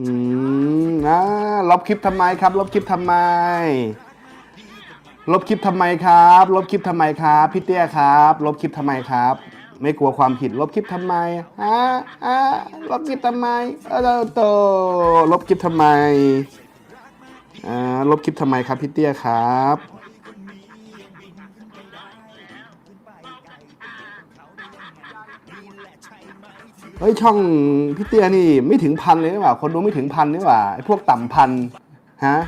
อืมอ่าลบคลิปทำไมครับ ลบคลิปทำไม ลบคลิปทำไมครับ ลบคลิปทำไมครับพี่เตี้ยครับ ลบคลิปทำไมครับ ไม่กลัวความผิด ลบคลิปทำไมฮะฮะลบคลิปทำไมเออโตลบคลิปทำไมอ่าลบคลิปทำไมครับพี่เตี้ยครับ เฮ้ยช่องพี่เตี้ยนี่ไม่ถึงพันเลยนี่หว่าคนดูไม่ถึงพันนี่หว่าไอ้พวกต่ำพันฮะ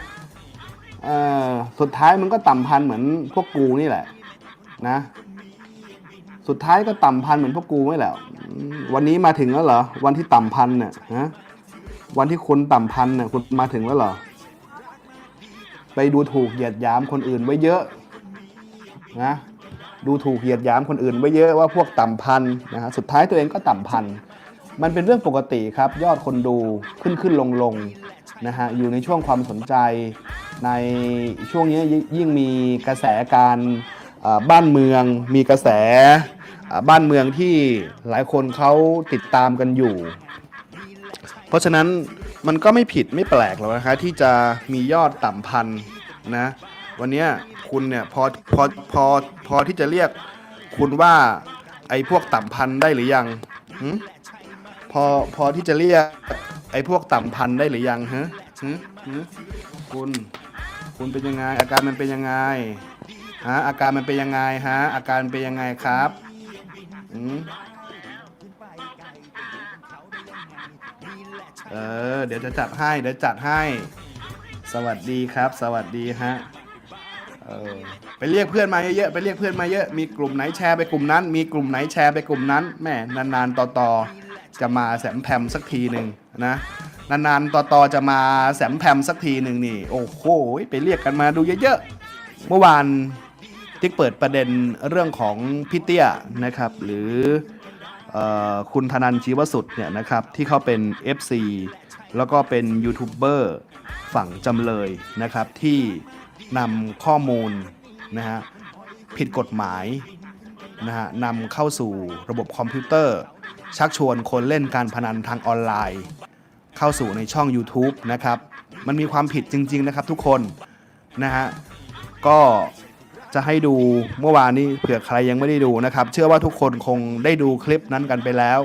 เออสุดท้ายมันก็ต่ำพันเหมือนพวกกูนี่แหละ นะ สุดท้ายก็ต่ำพันเหมือนพวกกูนี่แหละอืมวันนี้มาถึงแล้วเหรอวันที่ต่ำพันเนี่ยฮะวันที่คุณต่ำพันเนี่ยคุณมาถึงแล้วเหรอไปดูถูกเหยียดหยามคนอื่นไว้เยอะนะดูถูกเหยียดหยามคนอื่นไว้เยอะว่าพวกต่ำพันนะฮะสุดท้ายตัวเองก็ต่ำพัน มันเป็นเรื่องปกติครับ ยอดคนดูขึ้นขึ้นลงลงนะฮะอยู่ในช่วงความสนใจ ในช่วงนี้ยิ่งมีกระแสการบ้านเมือง มีกระแสบ้านเมืองที่หลายคนเขาติดตามกันอยู่ เพราะฉะนั้นมันก็ไม่ผิดไม่แปลกหรอกนะคะที่จะมียอดต่ำพันนะวันนี้คุณเนี่ยพอพอพอพอที่จะเรียกคุณว่าไอ้พวกต่ำพันได้หรือยังหึ พอพอที่จะเรียกไอ้พวกต่ำพันได้หรือยังฮะฮะฮะคุณคุณเป็นยังไง อาการมันเป็นยังไงฮะอาการมันเป็นยังไงฮะอาการเป็นยังไงครับอืมเออเดี๋ยวจะจัดให้เดี๋ยวจัดให้ สวัสดีครับ สวัสดีฮะเออไปเรียกเพื่อนมาเยอะๆไปเรียกเพื่อนมาเยอะมีกลุ่มไหนแชร์ไปกลุ่มนั้น มีกลุ่มไหนแชร์ไปกลุ่มนั้นแม่นานๆต่อๆ จะมาแสมแพมสักทีหนึ่งนะนานๆต่อต่อๆจะมาแสมแพมสักทีหนึ่งนี่ โอ้โหไปเรียกกันมาดูเยอะๆ เมื่อวานติ๊กเปิดประเด็นเรื่องของพี่เตี้ยนะครับ หรือออคุณธนันชีวสุดเนี่ยนะครับ ที่เขาเป็น FC แล้วก็เป็นยูทูบเบอร์ฝั่งจำเลยนะครับ ที่นำข้อมูลนะฮะผิดกฎหมายนะฮะนำเข้าสู่ระบบคอมพิวเตอร์ ชักชวนคนเล่นการพนันทางออนไลน์ เข้าสู่ในช่อง YouTube นะครับ มันมีความผิดจริง ๆ นะครับทุกคนนะฮะก็จะให้ดูเมื่อวานนี้เผื่อใครยังไม่ได้ดูนะครับ เชื่อว่าทุกคนคงได้ดูคลิปนั้นกันไปแล้ว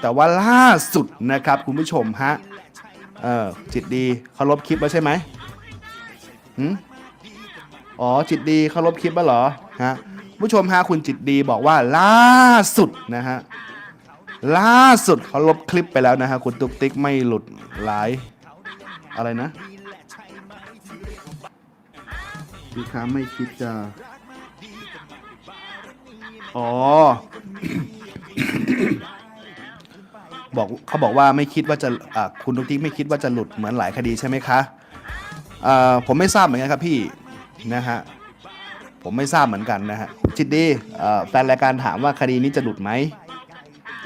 แต่ว่าล่าสุดนะครับคุณผู้ชมฮะเออจิตดีเขาลบคลิปแล้วใช่ไหมหืมอ๋อจิตดีเขาลบคลิปแล้วเหรอฮะผู้ชมฮะคุณจิตดีบอกว่าล่าสุดนะฮะ ล่าสุดเขาลบคลิปไปแล้วนะฮะคุณตุ๊กติ๊กไม่หลุดหลาย อะไรนะลูกค้าไม่คิดจะ อ๋อ บอกเขาบอกว่าไม่คิดว่าจะะคุณตุ๊กติ๊กไม่คิดว่าจะหลุดเหมือนหลายคดีใช่ไหมคะผมไม่ทราบเหมือนกันครับพี่นะฮะผมไม่ทราบเหมือนกันนะฮะจิตดีแฟนรายการถามว่าคดีนี้จะหลุดไหม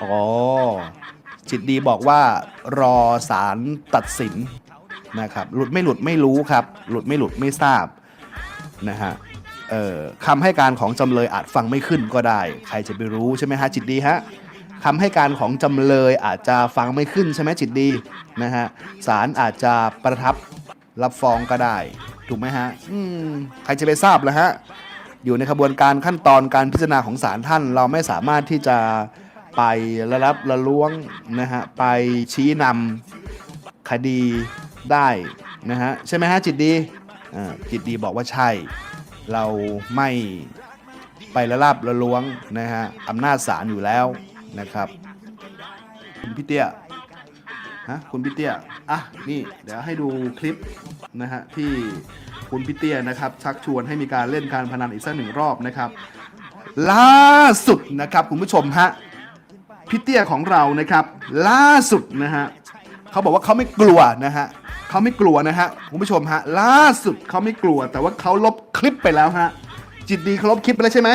อ๋อจิตดีบอกว่ารอศาลตัดสินนะครับหลุดไม่หลุดไม่รู้ครับ หลุดไม่หลุดไม่ทราบนะฮะเอ่อคำให้การของจำเลยอาจฟังไม่ขึ้นก็ได้ ใครจะไปรู้ใช่ไหมฮะจิตดีฮะคำให้การของจำเลยอาจจะฟังไม่ขึ้นใช่ไหมจิตดีนะฮะศาลอาจจะประทับรับฟ้องก็ได้ถูกไหมฮะอืมใครจะไปทราบล่ะฮะอยู่ในขบวนการขั้นตอนการพิจารณาของศาลท่าน เราไม่สามารถที่จะ ไประลับละล้วงนะฮะไปชี้นำคดีได้นะฮะใช่ไหมฮะจิตดีอ่าจิตดีบอกว่าใช่ เราไม่ไประลับละล้วงนะฮะอำนาจศาลอยู่แล้วนะครับคุณพี่เตี้ยฮะคุณพี่เตี้ยอะนี่เดี๋ยวให้ดูคลิปนะฮะที่คุณพี่เตี้ยนะครับชักชวนให้มีการเล่นการพนันอีกสักหนึ่งรอบนะครับ ล่าสุดนะครับคุณผู้ชมฮะ พี่เตี้ยของเรานะครับ ล่าสุดนะฮะเขาบอกว่าเขาไม่กลัวนะฮะเขาไม่กลัวนะฮะคุณผู้ชมฮะล่าสุดเขาไม่กลัว แต่ว่าเขาลบคลิปไปแล้วฮะจิตดีเขาลบคลิปไปแล้วใช่ไหม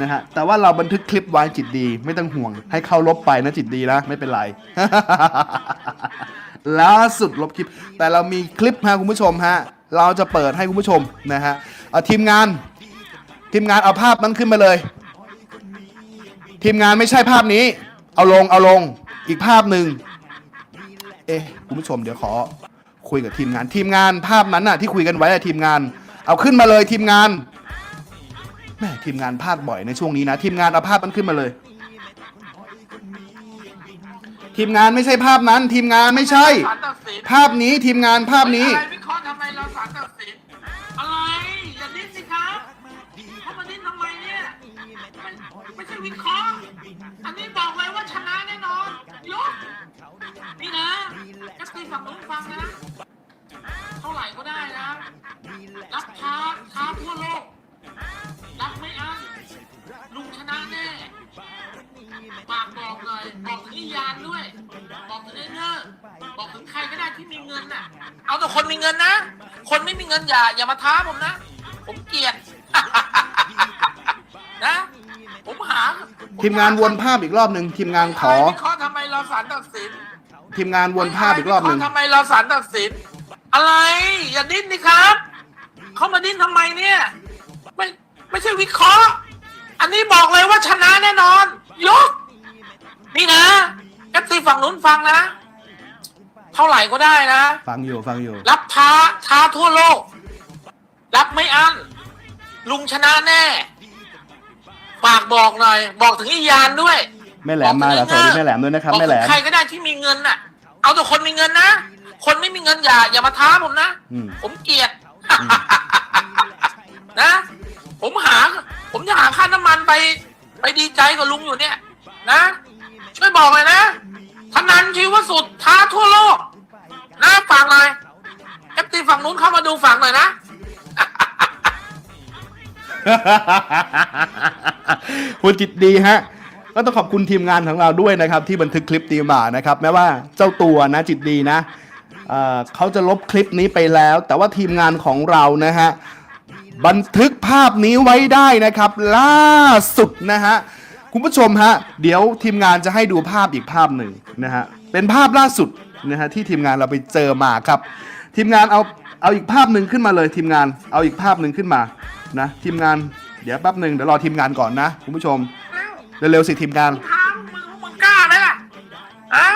นะฮะแต่ว่าเราบันทึกคลิปไว้จิตดี ไม่ต้องห่วง ให้เขาลบไปนะจิตดีนะไม่เป็นไรล่าสุดลบคลิป แต่เรามีคลิปฮะคุณผู้ชมฮะเราจะเปิดให้คุณผู้ชมนะฮะเอาทีมงานทีมงานเอาภาพนั้นขึ้นมาเลย ทีมงานไม่ใช่ภาพนี้ เอาลงเอาลงอีกภาพหนึ่งเอ๊ะคุณผู้ชมเดี๋ยวขอ คุยกับทีมงาน ทีมงานภาพนั้นน่ะที่คุยกันไว้อะทีมงาน เอาขึ้นมาเลยทีมงานแม่ทีมงานพลาดบ่อยในช่วงนี้นะ ทีมงานเอาภาพมันขึ้นมาเลย ทีมงานไม่ใช่ภาพนั้น ทีมงานไม่ใช่ ศาลตัดสินภาพนี้ทีมงานภาพนี้ อะไรวิเคราะห์ทำไมเราศาลตัดสินอะไรอย่าดิ้นสิครับเขามาดิ้นทำไมเนี่ยไม่ไม่ใช่วิเคราะห์ อันนี้บอกเลยว่าชนะแน่นอนยกนี่นะแอปตี ฝั่งนู้นฟังนะ เท่าไหร่ก็ได้นะ รับท้าท้าทั่วโลก รับไม่อั้นลุงชนะแน่ฝากบอกเลย บอกถึงอียานด้วย บอกถึงไอ้เนอร์บอกถึงใครก็ได้ที่มีเงินน่ะ เอาแต่คนมีเงินนะ คนไม่มีเงินอย่าอย่ามาท้าผมนะ ผมเกลียด นะ ผมหาทีมงานวนภาพอีกรอบหนึ่งทีมงานขอะไรวิเคราะห์ทำไมเราสารตัดสิน ทีมงานวนภาพอีกรอบหนึ่งะไวิเคาะห์ทำไมเราสารตัดสิน อะไร อย่าดิ้นดิครับ เขามาดิ้นทำไมเนี่ย ไม่ไม่ใช่วิเคราะห์ อันนี้บอกเลยว่าชนะแน่นอน ยก นี่นะเอฟซีฝั่งนู้นฟังนะ เท่าไหร่ก็ได้นะ ฟังอยู่ฟังอยู่ รับท้าท้าทั่วโลก รับไม่อั้น ลุงชนะแน่ฝากบอกหน่อย บอกถึงอียานด้วย แม่แหลมมาเหรอสวัสดีแม่แหลมด้วยนะครับบอกแม่แหลถึงมใครก็ได้ที่มีเงินน่ะ เอาแต่คนมีเงินนะ คนไม่มีเงินอย่าอย่ามาท้าผมนะ อืม ผมเกลียด นะ ผมหา ผมจะหาค่าน้ำมันไป ไปดีใจกับลุงอยู่เนี่ย นะ ช่วยบอกเลยนะธนันชีวสุดท้าทั่วโลก นะฟังเลยเอฟตีฝั่งนู้นเข้ามาดูฝั่งหน่อยนะ คุณจิตดีฮะ ก็ต้องขอบคุณทีมงานของเราด้วยนะครับ ที่บันทึกคลิปตีมานะครับ แม้ว่าเจ้าตัวนะจิตดีนะเอ่อเขาจะลบคลิปนี้ไปแล้ว แต่ว่าทีมงานของเรานะฮะบันทึกภาพนี้ไว้ได้นะครับ ล่าสุดนะฮะคุณผู้ชมฮะเดี๋ยวทีมงานจะให้ดูภาพอีกภาพหนึ่งนะฮะเป็นภาพล่าสุดนะฮะที่ทีมงานเราไปเจอมาครับ ทีมงานเอาเอาอีกภาพหนึ่งขึ้นมาเลยทีมงานเอาอีกภาพหนึ่งขึ้นมานะทีมงานเดี๋ยวแป๊บหนึ่งเดี๋ยวรอทีมงานก่อนนะคุณผู้ชม เร็วๆสิทีมงานท้ามึงมึงกล้าไหมล่ะฮะ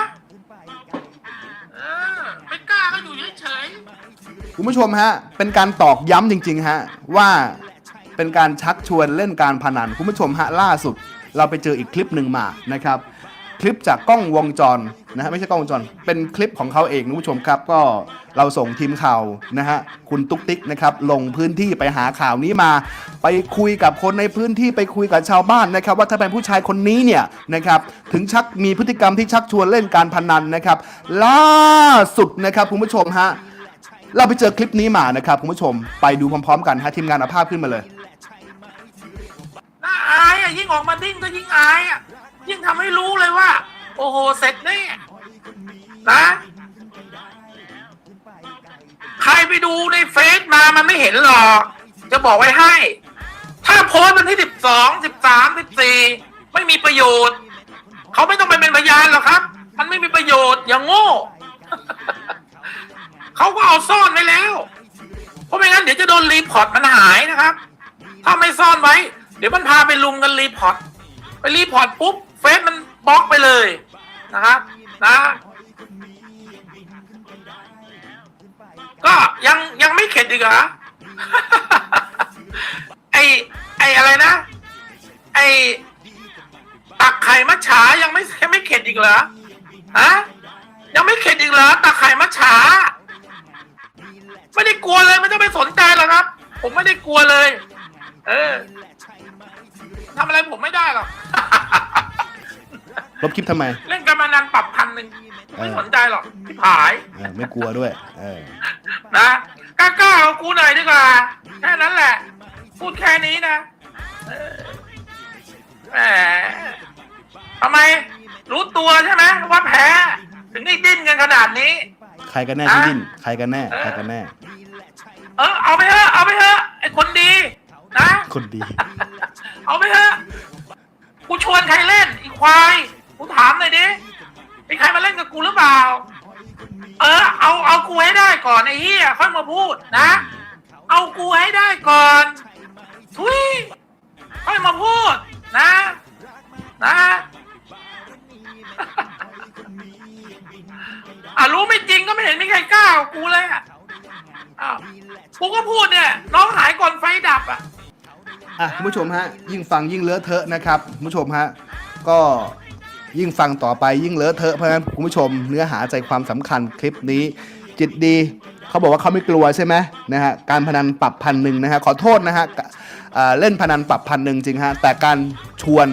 เออไม่กล้าก็อยู่เฉยคุณผู้ชมฮะ เป็นการตอกย้ำจริง ๆ ฮะ ว่าเป็นการชักชวนเล่นการพนัน คุณผู้ชมฮะ ล่าสุด เราไปเจออีกคลิปหนึ่งมานะครับ คลิปจากกล้องวงจรนะฮะไม่ใช่กล้องวงจร เป็นคลิปของเขาเองคุณผู้ชมครับ ก็เราส่งทีมข่าวนะฮะคุณตุ๊กติ๊กนะครับลงพื้นที่ไปหาข่าวนี้มา ไปคุยกับคนในพื้นที่ไปคุยกับชาวบ้านนะครับ ว่าถ้าเป็นผู้ชายคนนี้เนี่ยนะครับถึงชักมีพฤติกรรมที่ชักชวนเล่นการพนันนะครับ ล่าสุดนะครับคุณผู้ชมฮะเราไปเจอคลิปนี้มานะครับคุณผู้ชมไปดูพร้อมๆ กันฮะทีมงานเอาภาพขึ้นมาเลยน่าอายอะยิ่งออกมาดิ้นก็ยิ่งอายอะ ยิ่งทำให้รู้เลยว่า โอ้โหเสร็จแน่นะ ใครไปดูในเฟซมามันไม่เห็นหรอก จะบอกไว้ให้ ถ้าโพสต์วันที่สิบสองสิบสามสิบสี่ไม่มีประโยชน์ เขาไม่ต้องไปเป็นพยานหรอกครับ มันไม่มีประโยชน์อย่างโง่ เขาก็เอาซ่อนไว้แล้ว เพราะไม่งั้นเดี๋ยวจะโดนรีพอร์ตมันหายนะครับ ถ้าไม่ซ่อนไว้ เดี๋ยวมันพาไปลุมกันรีพอร์ต ไปรีพอร์ตปุ๊บ เฟซมันบล็อกไปเลยนะครับนะก็ยังยังไม่เข็ดอีกเหรอไอไออะไรนะ ไอตักไข่มัจฉายังไม่ยังไม่เข็ดอีกเหรอฮะยังไม่เข็ดอีกเหรอตักไข่มัจฉาไม่ได้กลัวเลยไม่ต้องไปสนใจหรอกครับ ผมไม่ได้กลัวเลย เออทำอะไรผมไม่ได้หรอก ลบคลิปทำไมเล่นการมานันปรับพันหนึ่งไม่สนใจหรอกที่ผายเออไม่กลัวด้วย เออนะกล้ากล้าเอากูหน่อยดีกว่าแค่นั้นแหละ พูดแค่นี้นะเออแหมทำไม รู้ตัวใช่ไหมว่าแพ้ ถึงได้ดิ้นกันขนาดนี้ ใครกันแน่ที่ดิ้นใครกันแน่ใครกันแน่ เออเอาไปเถอะเอาไปเถอะไอ้คนดี นะ คนดี เอาไปเถอะกูชวนใครเล่นอีควาย กูถามหน่อยดิมีใครมาเล่นกับกูหรือเปล่า เออ เอาเอากูให้ได้ก่อนไอ้เหี้ยค่อยมาพูดนะ เอากูให้ได้ก่อนทุยค่อยมาพูดนะ นะอะรู้ไม่จริงก็ไม่เหมมีใครกล้าเอากูเลยอะอ้าวกูก็พูดเนี่ยน้องหายก่อนไฟดับอะ อะคุณผู้ชมฮะยิ่งฟังยิ่งเลอะเทอะนะครับคุณผู้ชมฮะก็ ยิ่งฟังต่อไปยิ่งเลอะเทอะเพราะฉะนั้นคุณผู้ชมเนื้อหาใจความสำคัญคลิปนี้ จิตดีเขาบอกว่าเขาไม่กลัวใช่ไหมนะฮะการพนันปรับพันหนึ่งนะฮะขอโทษนะฮะเล่นพนันปรับพันหนึ่งจริงฮะแต่การชวน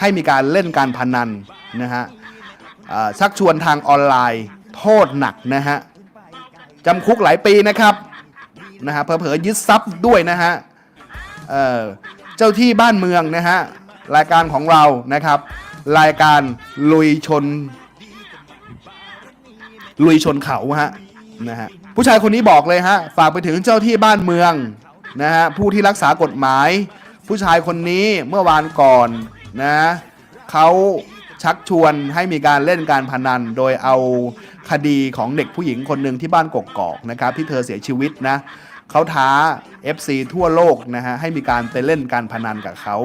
ให้มีการเล่นการพนันนะฮะชักชวนทางออนไลน์ โทษหนักนะฮะจำคุกหลายปีนะครับนะฮะเผลอๆยึดทรัพย์ด้วยนะฮะเเจ้าที่บ้านเมืองนะฮะรายการของเรานะครับ รายการลุยชน ลุยชนเขาฮะนะฮะผู้ชายคนนี้บอกเลยฮะฝากไปถึงเจ้าที่บ้านเมืองนะฮะผู้ที่รักษากฎหมาย ผู้ชายคนนี้เมื่อวานก่อนนะเขาชักชวนให้มีการเล่นการพนัน โดยเอาคดีของเด็กผู้หญิงคนหนึ่งที่บ้านกกอกนะครับที่เธอเสียชีวิตนะ เขาท้า FC ทั่วโลกนะฮะให้มีการไปเล่นการพนันกับเขา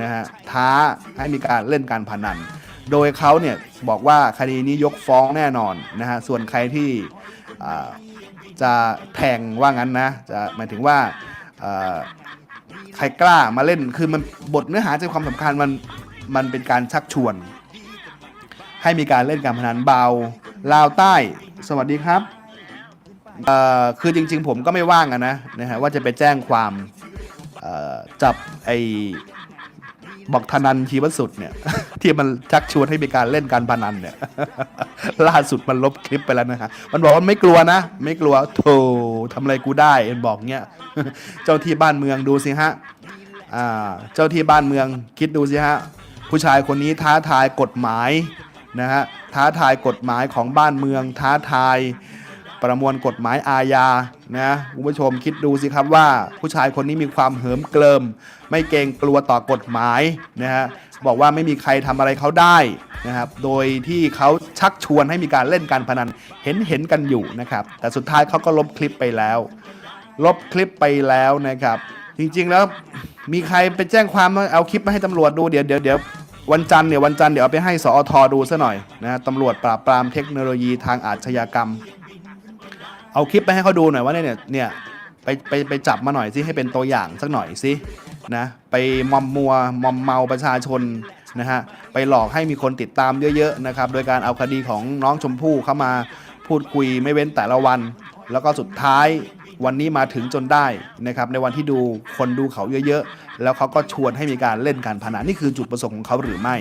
นะฮะท้าให้มีการเล่นการพนัน โดยเขาเนี่ยบอกว่าคดีนี้ยกฟ้องแน่นอนนะฮะส่วนใครที่จะแทงว่างั้นนะจะหมายถึงว่าอ่าใครกล้ามาเล่นคือมันบทเนื้อหาใจความสำคัญมันมันเป็นการชักชวน ให้มีการเล่นการพนันเบาลาวใต้ สวัสดีครับ เอ่อคือจริง ๆ ผมก็ไม่ว่างอะนะนะฮะว่าจะไปแจ้งความเอ่อจับไอ้บอกธนันทีวสุดเนี่ย ที่มันชักชวนให้มีการเล่นการพนันเนี่ย ล่าสุดมันลบคลิปไปแล้วนะฮะมันบอกว่าไม่กลัวนะ ไม่กลัวโธ่ทำอะไรกูได้มันบอกเงี้ย เจ้าที่บ้านเมืองดูสิฮะอ่าเจ้าที่บ้านเมืองคิดดูสิฮะผู้ชายคนนี้ท้าทายกฎหมายนะฮะท้าทายกฎหมายของบ้านเมืองท้าทาย ประมวลกฎหมายอาญานะคุณผู้ชมคิดดูสิครับว่าผู้ชายคนนี้มีความเหิมเกลิม ไม่เกรงกลัวต่อกฎหมายนะฮะบอกว่าไม่มีใครทำอะไรเขาได้นะครับโดยที่เขาชักชวนให้มีการเล่นการพนันเห็นเห็นกันอยู่นะครับแต่สุดท้ายเขาก็ลบคลิปไปแล้ว ลบคลิปไปแล้วนะครับ จริงๆแล้วมีใครไปแจ้งความเอาคลิปมาให้ตำรวจดูเดี๋ยวเดี๋ยวเดี๋ยววันจันทร์เนี่ยวันจันทร์เดี๋ยวเอาไปให้สอทอดูซะหน่อยนะตำรวจปราบปรามเทคโนโลยีทางอาชญากรรม เอาคลิปไปให้เขาดูหน่อยว่าเนี่ยเนี่ยไปไปไปจับมาหน่อยสิให้เป็นตัวอย่างสักหน่อยสินะไปมอมมัวมอมเมาประชาชนนะฮะไปหลอกให้มีคนติดตามเยอะๆนะครับโดยการเอาคดีของน้องชมพู่เข้ามาพูดคุยไม่เว้นแต่ละวัน แล้วก็สุดท้ายวันนี้มาถึงจนได้นะครับในวันที่ดูคนดูเขาเยอะๆ แล้วเขาก็ชวนให้มีการเล่นการพนันนี่คือจุดประสงค์ของเขาหรือไม่